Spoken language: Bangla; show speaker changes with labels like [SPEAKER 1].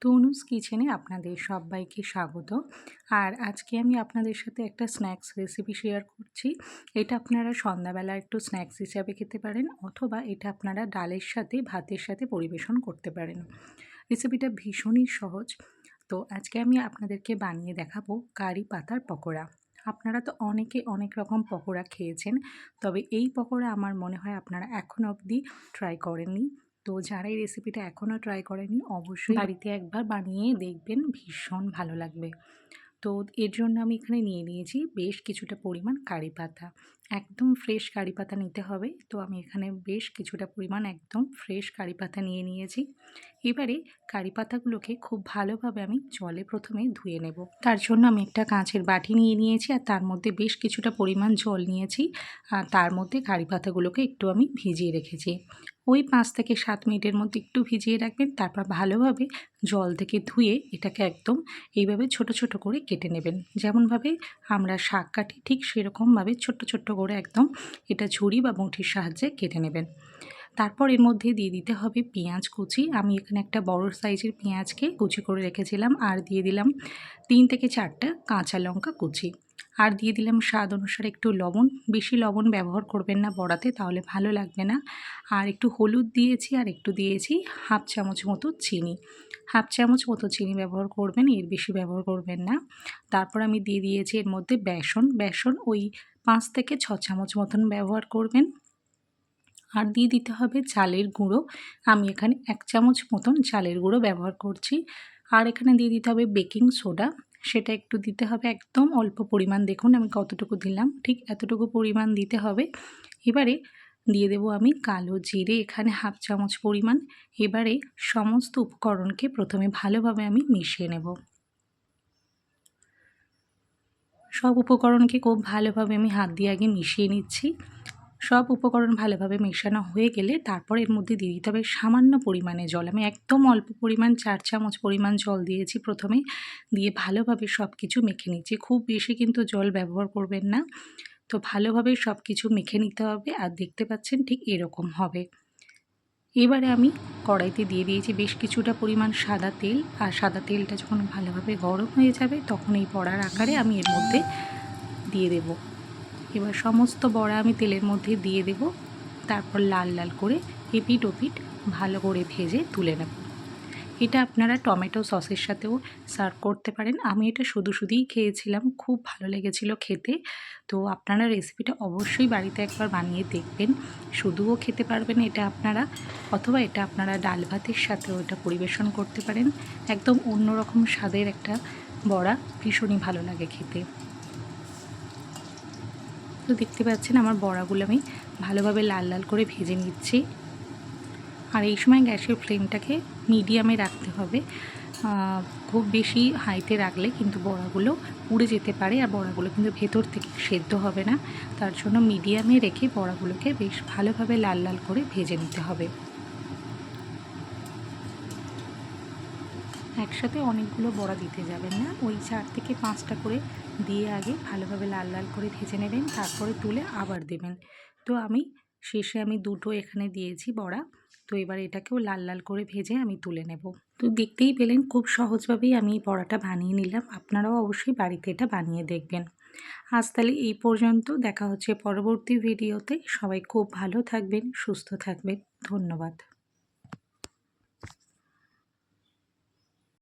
[SPEAKER 1] তনুজ কিচেনে আপনাদের সবাইকে স্বাগত। আর আজকে আমি আপনাদের সাথে একটা স্ন্যাক্স রেসিপি শেয়ার করছি। এটা আপনারা সন্ধ্যাবেলা একটু স্ন্যাক্স হিসাবে খেতে পারেন অথবা এটা আপনারা ডালের সাথে, ভাতের সাথে পরিবেশন করতে পারেন। রেসিপিটা ভীষণই সহজ। তো আজকে আমি আপনাদেরকে বানিয়ে দেখাবো কারি পাতার পকোড়া। আপনারা তো অনেকে অনেক রকম পকোড়া খেয়েছেন, তবে এই পকোড়া আমার মনে হয় আপনারা এখন অবধি ট্রাই করেননি। তো যারা এই রেসিপিটা এখনও ট্রাই করেনি অবশ্যই বাড়িতে একবার বানিয়ে দেখবেন ভীষণ ভালো লাগবে। তো এর জন্য আমি এখানে নিয়ে নিয়েছি বেশ কিছুটা পরিমাণ কারি পাতা। একদম ফ্রেশ কারি পাতা নিতে হবে তো আমি এখানে বেশ কিছুটা পরিমাণ একদম ফ্রেশ কারি পাতা নিয়ে নিয়েছি। এবারে কারি পাতাগুলোকে খুব ভালোভাবে আমি জলে প্রথমে ধুয়ে নেব। তার জন্য আমি একটা কাঁচের বাটি নিয়ে নিয়েছি আর তার মধ্যে বেশ কিছুটা পরিমাণ জল নিয়েছি। আর তার মধ্যে কারি পাতাগুলোকে একটু আমি ভিজিয়ে রেখেছি। ওই পাঁচ থেকে সাত মিনিটের মধ্যে একটু ভিজিয়ে রাখবেন, তারপর ভালোভাবে জল থেকে ধুয়ে এটাকে একদম এইভাবে ছোট ছোট করে কেটে নেবেন। যেমনভাবে আমরা শাক কাটি ঠিক সেরকমভাবে ছোট্ট ছোট্ট করে একদম এটা ঝুড়ি বা মুঠির সাহায্যে কেটে নেবেন। তারপর এর মধ্যে দিয়ে দিতে হবে পেঁয়াজ কুচি। আমি এখানে একটা বড় সাইজের পেঁয়াজকে কুচি করে রেখেছিলাম আর দিয়ে দিলাম তিন থেকে চারটা কাঁচা লঙ্কা কুচি। আর দিয়ে দিলাম স্বাদ অনুসারে একটু লবণ। বেশি লবণ ব্যবহার করবেন না বড়াতে, তাহলে ভালো লাগবে না। আর একটু হলুদ দিয়েছি আর একটু দিয়েছি হাফ চামচ মতো চিনি। হাফ চামচ মতো চিনি ব্যবহার করবেন, এর বেশি ব্যবহার করবেন না। তারপর আমি দিয়ে দিয়েছি এর মধ্যে বেসন। বেসন ওই পাঁচ থেকে ছ চামচ মতন ব্যবহার করবেন। আর দিয়ে দিতে হবে চালের গুঁড়ো। আমি এখানে এক চামচ মতন চালের গুঁড়ো ব্যবহার করছি। আর এখানে দিয়ে দিতে হবে বেকিং সোডা। সেটা একটু দিতে হবে একদম অল্প পরিমাণ। দেখুন আমি কতটুকু দিলাম, ঠিক এতটুকু পরিমাণ দিতে হবে। এবারে দিয়ে দেব আমি কালো জিরে, এখানে হাফ চামচ পরিমাণ। এবারে সমস্ত উপকরণকে প্রথমে ভালোভাবে আমি মিশিয়ে নেব। সব উপকরণকে খুব ভালোভাবে আমি হাত দিয়ে আগে মিশিয়ে নিচ্ছি। সব উপকরণ ভালোভাবে মেশানো হয়ে গেলে তারপর এর মধ্যে দিয়ে দিতে হবে সামান্য পরিমাণে জল। আমি একদম অল্প পরিমাণ, চার চামচ পরিমাণ জল দিয়েছি প্রথমে। দিয়ে ভালোভাবে সব কিছু মেখে নিচ্ছি। খুব বেশি কিন্তু জল ব্যবহার করবেন না। তো ভালোভাবে সব কিছু মেখে নিতে হবে আর দেখতে পাচ্ছেন ঠিক এরকম হবে। এবারে আমি কড়াইতে দিয়ে দিয়েছি বেশ কিছুটা পরিমাণ সাদা তেল। আর সাদা তেলটা যখন ভালোভাবে গরম হয়ে যাবে তখন এই বড়ার আকারে আমি এর মধ্যে দিয়ে দেব। এবার সমস্ত বড়া আমি তেলের মধ্যে দিয়ে দেব। তারপর লাল লাল করে এপিট ওপিট ভালো করে ভেজে তুলে নেব। এটা আপনারা টমেটো সসের সাথেও সার্ভ করতে পারেন। আমি এটা শুধু শুধুই খেয়েছিলাম, খুব ভালো লেগেছিল খেতে। তো আপনারা রেসিপিটা অবশ্যই বাড়িতে একবার বানিয়ে দেখবেন। শুধুও খেতে পারবেন এটা আপনারা, অথবা এটা আপনারা ডাল ভাতের সাথেও এটা পরিবেশন করতে পারেন। একদম অন্যরকম স্বাদের একটা বড়া, ভীষণই ভালো লাগে খেতে। তো দেখতে পাচ্ছেন আমার বড়াগুলো আমি ভালোভাবে লাল লাল করে ভেজে নিচ্ছি। আর এই সময় গ্যাসের ফ্লেমটাকে মিডিয়ামে রাখতে হবে। খুব বেশি হাইতে রাখলে কিন্তু বড়াগুলো উড়ে যেতে পারে আর বড়াগুলো কিন্তু ভেতর থেকে সেদ্ধ হবে না। তার জন্য মিডিয়ামে রেখে বড়াগুলোকে বেশ ভালোভাবে লাল লাল করে ভেজে নিতে হবে। একসাথে অনেকগুলো বড়া দিতে যাবেন না। ওই চার থেকে পাঁচটা করে দিয়ে আগে ভালোভাবে লাল লাল করে ভেজে নেবেন, তারপরে তুলে আবার দেবেন। তো আমি শেষে আমি দুটো এখানে দিয়েছি বড়া। তো এবার এটাকেও লাল লাল করে ভেজে আমি তুলে নেব। তো দেখতেই পেলেন খুব সহজভাবেই আমি এই বড়াটা বানিয়ে নিলাম। আপনারাও অবশ্যই বাড়িতে এটা বানিয়ে দেখবেন। আজ তাহলে এই পর্যন্ত। দেখা হচ্ছে পরবর্তী ভিডিওতে। সবাই খুব ভালো থাকবেন, সুস্থ থাকবেন। ধন্যবাদ।